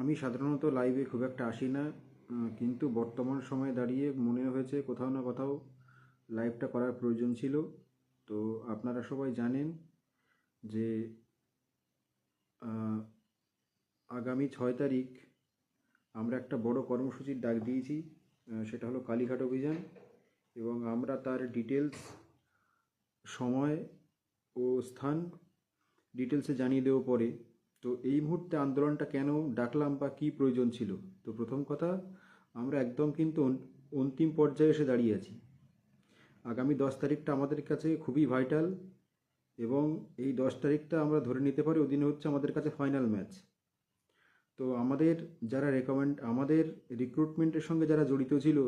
আমি সাধারণত লাইভে খুব একটা আসি না কিন্তু বর্তমান সময়ে দাঁড়িয়ে মনে হয়েছে কোথাও না কোথাও লাইভটা করার প্রয়োজন ছিল। তো আপনারা সবাই জানেন যে আগামী ছয় তারিখ আমরা একটা বড় কর্মসূচির ডাক দিয়েছি সেটা হলো কালীঘাট অভিযান এবং আমরা তার ডিটেলস সময় ও স্থান ডিটেলসে জানিয়ে দেবো পরে। তো এই মুহূর্তে আন্দোলনটা কেন ডাকলাম বা কী প্রয়োজন ছিল? তো প্রথম কথা, আমরা একদম কিন্তু অন্তিম পর্যায়ে এসে দাঁড়িয়ে আছি। আগামী দশ তারিখটা আমাদের কাছে খুবই ভাইটাল এবং এই দশ তারিখটা আমরা ধরে নিতে পারি ওদিনে হচ্ছে আমাদের কাছে ফাইনাল ম্যাচ। তো আমাদের যারা রেকমেন্ড, আমাদের রিক্রুটমেন্টের সঙ্গে যারা জড়িত ছিল,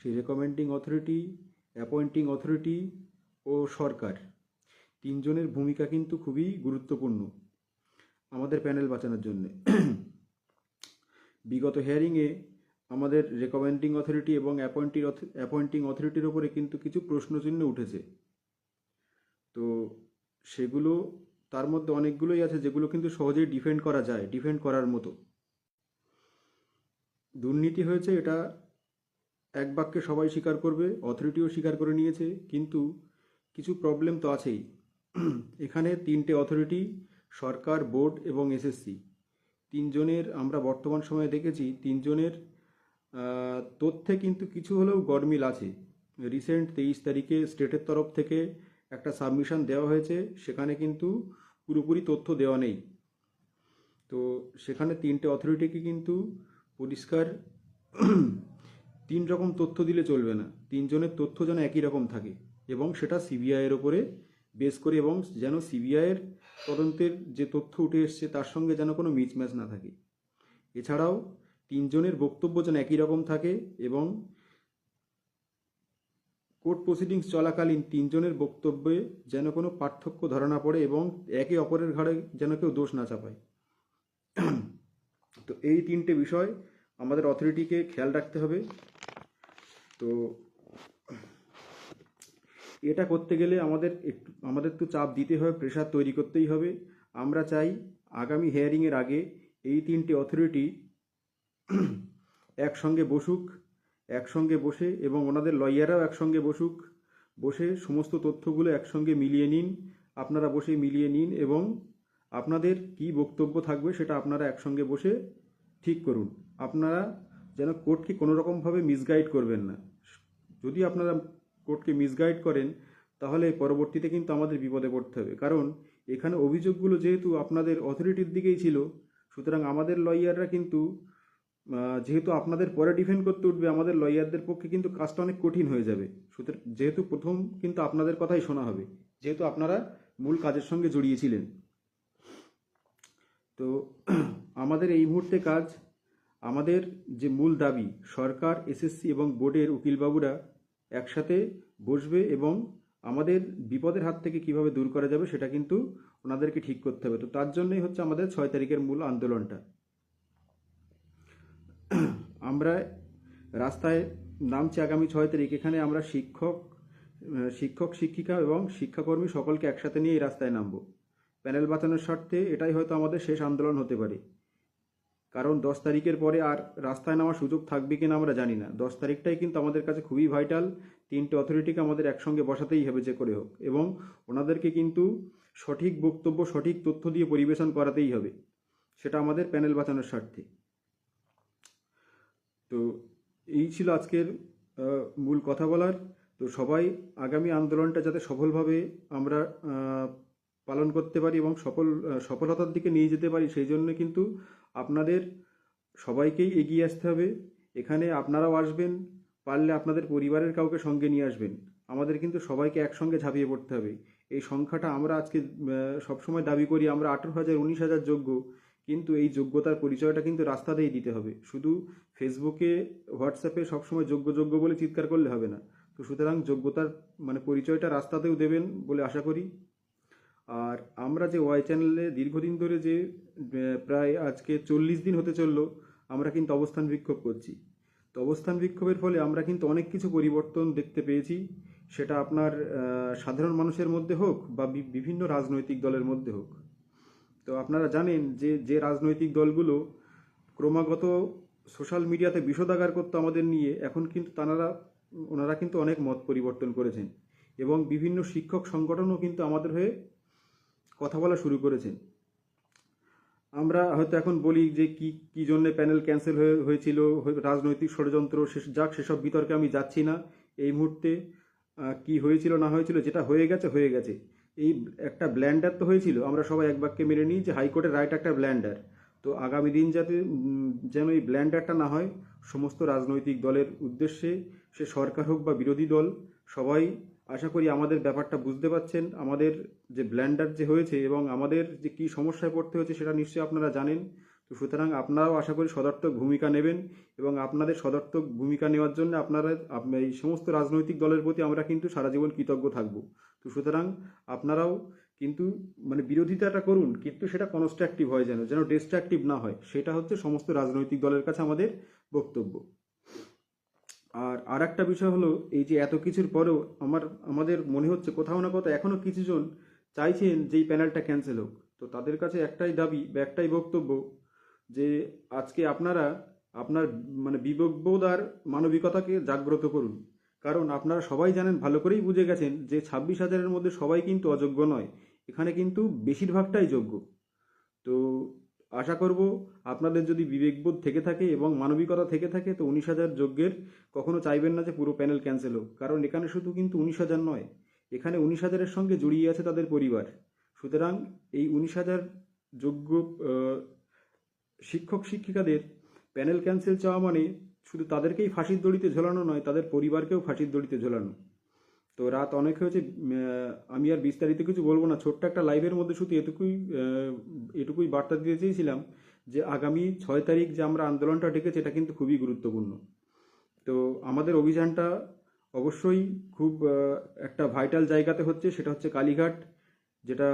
সেই রেকমেন্ডিং অথরিটি, অ্যাপয়েন্টিং অথরিটি ও সরকার, তিনজনের ভূমিকা কিন্তু খুবই গুরুত্বপূর্ণ। আমাদের প্যানেল বাঁচানোর জন্য। বিগত হেয়ারিংয়ে আমাদের রেকমেন্ডিং অথরিটি এবং অ্যাপয়েন্টিং অ্যাপয়েন্টিং অথরিটির ওপরে কিন্তু কিছু প্রশ্নচিহ্ন উঠেছে। তো সেগুলো, তার মধ্যে অনেকগুলোই আছে যেগুলো কিন্তু সহজেই ডিফেন্ড করা যায় ডিফেন্ড করার মতো। দুর্নীতি হয়েছে, এটা এক বাক্যে সবাই স্বীকার করবে অথরিটিও স্বীকার করে নিয়েছে, কিন্তু কিছু প্রবলেম তো আছেই। এখানে তিনটে অথরিটি সরকার, বোর্ড এবং এসএসসি। তিনজনের আমরা বর্তমান সময়ে দেখেছি, তিনজনের তথ্যে কিন্তু কিছু হলেও গরমিল আছে। রিসেন্ট তেইশ তারিখে স্টেটের তরফ থেকে একটা সাবমিশন দেওয়া হয়েছে, সেখানে কিন্তু পুরোপুরি তথ্য দেওয়া নেই। তো সেখানে তিনটে অথরিটিকে কিন্তু পরিষ্কার তিন রকম তথ্য দিলে চলবে না। তিনজনের তথ্য যেন একই রকম থাকে এবং সেটা সিবিআইয়ের ওপরে বেস করে এবং যেন সিবিআইয়ের তদন্তের যে তথ্য উঠে এসছে, তার সঙ্গে যেন কোনো মিচম্যাচ না থাকে। এছাড়াও তিনজনের বক্তব্য যেন একই রকম থাকে এবং কোর্ট প্রসিডিংস চলাকালীন তিনজনের বক্তব্যে যেন কোনো পার্থক্য ধরা না পড়ে এবং একে অপরের ঘাড়ে যেন কেউ দোষ না চাপায়। তো এই তিনটে বিষয় আমাদের অথরিটিকে খেয়াল রাখতে হবে। তো এটা করতে গেলে আমাদের একটু, আমাদের তো চাপ দিতে হবে প্রেশার তৈরি করতেই হবে। আমরা চাই আগামী হেয়ারিংয়ের আগে এই তিনটে অথরিটি একসঙ্গে বসুক, একসঙ্গে বসে এবং ওনাদের লয়াররাও একসঙ্গে বসুক, বসে সমস্ত তথ্যগুলো একসঙ্গে মিলিয়ে নিন, আপনারা বসে মিলিয়ে নিন এবং আপনাদের কি বক্তব্য থাকবে সেটা আপনারা একসঙ্গে বসে ঠিক করুন। আপনারা যেন কোর্টকে কোনো রকমভাবে মিসগাইড করবেন না। যদি আপনারা কোর্টকে মিসগাইড করেন, তাহলে পরবর্তীতে কিন্তু আমাদের বিপদে পড়তে হবে। কারণ এখানে অভিযোগগুলো যেহেতু আপনাদের অথরিটির দিকেই ছিল, সুতরাং আমাদের লয়াররা কিন্তু যেহেতু আপনাদের পরে ডিফেন্ড করতে উঠবে, আমাদের লয়ারদের পক্ষে কিন্তু কাজটা অনেক কঠিন হয়ে যাবে। সুতরাং যেহেতু প্রথম কিন্তু আপনাদের কথাই শোনা হবে, যেহেতু আপনারা মূল কাজের সঙ্গে জড়িয়েছিলেন। তো আমাদের এই মুহূর্তে কাজ, আমাদের যে মূল দাবি, সরকার এসএসসি এবং বোর্ডের উকিলবাবুরা একসাথে বসবে এবং আমাদের বিপদের হাত থেকে কীভাবে দূর করা যাবে সেটা কিন্তু ওনাদেরকে ঠিক করতে হবে। তো তার জন্যই হচ্ছে আমাদের ছয় তারিখের মূল আন্দোলনটা। আমরা রাস্তায় নামছি আগামী ছয় তারিখ। এখানে আমরা শিক্ষক শিক্ষক, শিক্ষিকা এবং শিক্ষাকর্মী সকলকে একসাথে নিয়ে এই রাস্তায় নামবো। প্যানেল বাঁচানোর স্বার্থে এটাই হয়তো আমাদের শেষ আন্দোলন হতে পারে। কারণ দশ তারিখের পরে আর রাস্তায় নামার সুযোগ থাকবে কিনা আমরা জানি না। দশ তারিখটাই কিন্তু আমাদের কাছে খুবই ভাইটাল তিনটে অথরিটিকে আমাদের একসঙ্গে বসাতেই হবে যে করে হোক। এবং ওনাদেরকে কিন্তু সঠিক বক্তব্য, সঠিক তথ্য দিয়ে পরিবেশন করাতেই হবে। সেটা আমাদের প্যানেল বাঁচানোর স্বার্থে। তো এই ছিল আজকের মূল কথা বলার। তো সবাই আগামী আন্দোলনটা যাতে সফলভাবে আমরা পালন করতে পারি এবং সফল সফলতার দিকে নিয়ে যেতে পারি, সেই জন্য কিন্তু আপনাদের সবাইকেই এগিয়ে আসতে হবে। এখানে আপনারাও আসবেন, পারলে আপনাদের পরিবারের কাউকে সঙ্গে নিয়ে আসবেন। আমাদের কিন্তু সবাইকে একসঙ্গে ঝাঁপিয়ে পড়তে হবে। এই সংখ্যাটা আমরা আজকে সবসময় দাবি করি, আমরা আঠেরো হাজার, উনিশ হাজার যোগ্য, কিন্তু এই যোগ্যতার পরিচয়টা কিন্তু রাস্তাতেই দিতে হবে। শুধু ফেসবুকে, হোয়াটসঅ্যাপে সবসময় যোগ্য যোগ্য বলে চিৎকার করলে হবে না। তো সুতরাং যোগ্যতার মানে পরিচয়টা রাস্তাতেও দেবেন বলে আশা করি। আর আমরা যে ওয়াই চ্যানেলে দীর্ঘদিন ধরে যে প্রায় আজকে চল্লিশ দিন হতে চলল, আমরা কিন্তু অবস্থান বিক্ষোভ করছি। তো অবস্থান বিক্ষোভের ফলে আমরা কিন্তু অনেক কিছু পরিবর্তন দেখতে পেয়েছি। সেটা আপনার সাধারণ মানুষের মধ্যে হোক বা বিভিন্ন রাজনৈতিক দলের মধ্যে হোক। তো আপনারা জানেন যে যে রাজনৈতিক দলগুলো ক্রমাগত সোশ্যাল মিডিয়াতে বিষোদাগার করতো আমাদের নিয়ে, এখন কিন্তু তারা ওনারা কিন্তু অনেক মত পরিবর্তন করেছেন। এবং বিভিন্ন শিক্ষক সংগঠনও কিন্তু আমাদের হয়ে কথা বলা শুরু করেছেন। আমরা হয়তো এখন বলি যে কি কি জন্য প্যানেল ক্যান্সেল হয়ে, হয়েছিল রাজনৈতিক ষড়যন্ত্র যাক সেসব বিতর্কে আমি যাচ্ছি না। এই মুহূর্তে কি হয়েছিল, না হয়েছিল, যেটা হয়ে গেছে হয়ে গেছে। এই একটা ব্ল্যান্ডার তো হয়েছিল, আমরা সবাই এক বাক্যে মেনে নিই যে হাইকোর্টের রাইট একটা ব্ল্যান্ডার। তো আগামী দিন যাতে যেন এই ব্ল্যান্ডারটা না হয়, সমস্ত রাজনৈতিক দলের উদ্দেশ্যে, সে সরকার হোক বা বিরোধী দল, সবাই আশা করি আমাদের ব্যাপারটা বুঝতে পারছেন। আমাদের যে ব্ল্যান্ডার যে হয়েছে এবং আমাদের যে কী সমস্যায় পড়তে হয়েছে সেটা নিশ্চয়ই আপনারা জানেন। তো সুতরাং আপনারাও আশা করি সদর্থক ভূমিকা নেবেন এবং আপনাদের সদর্থক ভূমিকা নেওয়ার জন্য আপনারা এই সমস্ত রাজনৈতিক দলের প্রতি আমরা কিন্তু সারা জীবন কৃতজ্ঞ থাকব। তো সুতরাং আপনারাও কিন্তু মানে বিরোধিতাটা করুন, কিন্তু সেটা কনস্ট্রাকটিভ হয় যেন যেন ডিস্ট্রাকটিভ না হয়। সেটা হচ্ছে সমস্ত রাজনৈতিক দলের কাছে আমাদের বক্তব্য। আর আর একটা বিষয় হলো, এই যে এত কিছুর পরেও আমার, আমাদের মনে হচ্ছে কোথাও না কোথাও এখনও কিছুজন চাইছেন যে এই প্যানেলটা ক্যান্সেল হোক। তো তাদের কাছে একটাই দাবি বা একটাই বক্তব্য যে আজকে আপনারা আপনার মানে বিবেকবোধ আর মানবিকতাকে জাগ্রত করুন। কারণ আপনারা সবাই জানেন, ভালো করেই বুঝে গেছেন যে ছাব্বিশ হাজারের মধ্যে সবাই কিন্তু অযোগ্য নয়। এখানে কিন্তু বেশিরভাগটাই যোগ্য। তো আশা করব আপনাদের যদি বিবেকবোধ থেকে থাকে এবং মানবিকতা থেকে থাকে, তো উনিশ হাজার যজ্ঞের কখনো চাইবেন না যে পুরো প্যানেল ক্যান্সেল হোক। কারণ এখানে শুধু কিন্তু উনিশ হাজার নয়, এখানে উনিশ হাজারের সঙ্গে জড়িয়ে আছে তাদের পরিবার। সুতরাং এই উনিশ হাজার যোগ্য শিক্ষক শিক্ষিকাদের প্যানেল ক্যান্সেল চাওয়া মানে শুধু তাদেরকেই ফাঁসির দড়িতে ঝোলানো নয়, তাদের পরিবারকেও ফাঁসির দড়িতে ঝোলানো। তো রাত অনেক হয়েছে আমি আর বিস্তারিত কিছু বলব না। ছোট্ট একটা লাইভের মধ্যে শুধু এটুকুই এটুকুই বার্তা দিতে চেয়েছিলাম যে আগামী ছয় তারিখ যে আমরা আন্দোলনটা ডেকেছি, এটা কিন্তু খুবই গুরুত্বপূর্ণ। তো আমাদের অভিযানটা অবশ্যই খুব একটা ভাইটাল জায়গাতে হচ্ছে, সেটা হচ্ছে কালীঘাট, যেটা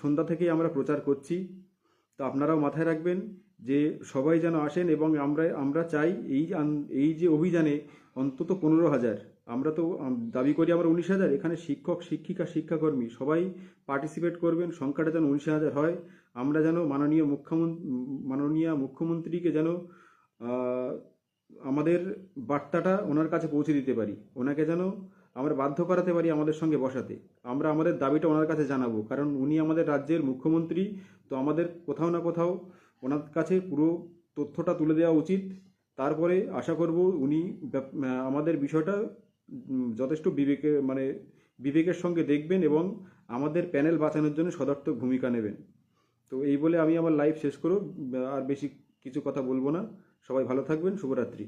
সন্ধ্যা থেকেই আমরা প্রচার করছি। তো আপনারাও মাথায় রাখবেন যে সবাই যেন আসেন এবং আমরা আমরা চাই এই এই যে অভিযানে অন্তত পনেরো হাজার আমরা তো দাবি করি আমরা উনিশ হাজার। এখানে শিক্ষক, শিক্ষিকা, শিক্ষাকর্মী সবাই পার্টিসিপেট করবেন। সংখ্যাটা যেন উনিশ হাজার হয়। আমরা যেন মাননীয় মুখ্যমন্ত্রী মাননীয় মুখ্যমন্ত্রীকে যেন আমাদের বার্তাটা ওনার কাছে পৌঁছে দিতে পারি। ওনাকে যেন আমরা বাধ্য করাতে পারি আমাদের সঙ্গে বসাতে। আমরা আমাদের দাবিটা ওনার কাছে জানাব। কারণ উনি আমাদের রাজ্যের মুখ্যমন্ত্রী, তো আমাদের কোথাও না কোথাও ওনার কাছে পুরো তথ্যটা তুলে দেওয়া উচিত। তারপরে আশা করব উনি আমাদের বিষয়টা যথেষ্ট বিবেকে মানে বিবেকের সঙ্গে দেখবেন এবং আমাদের প্যানেল বাঁচানোর জন্য সদর্থক ভূমিকা নেবেন। তো এই বলে আমি আমার লাইভ শেষ করব আর বেশি কিছু কথা বলব না। সবাই ভালো থাকবেন, শুভরাত্রি।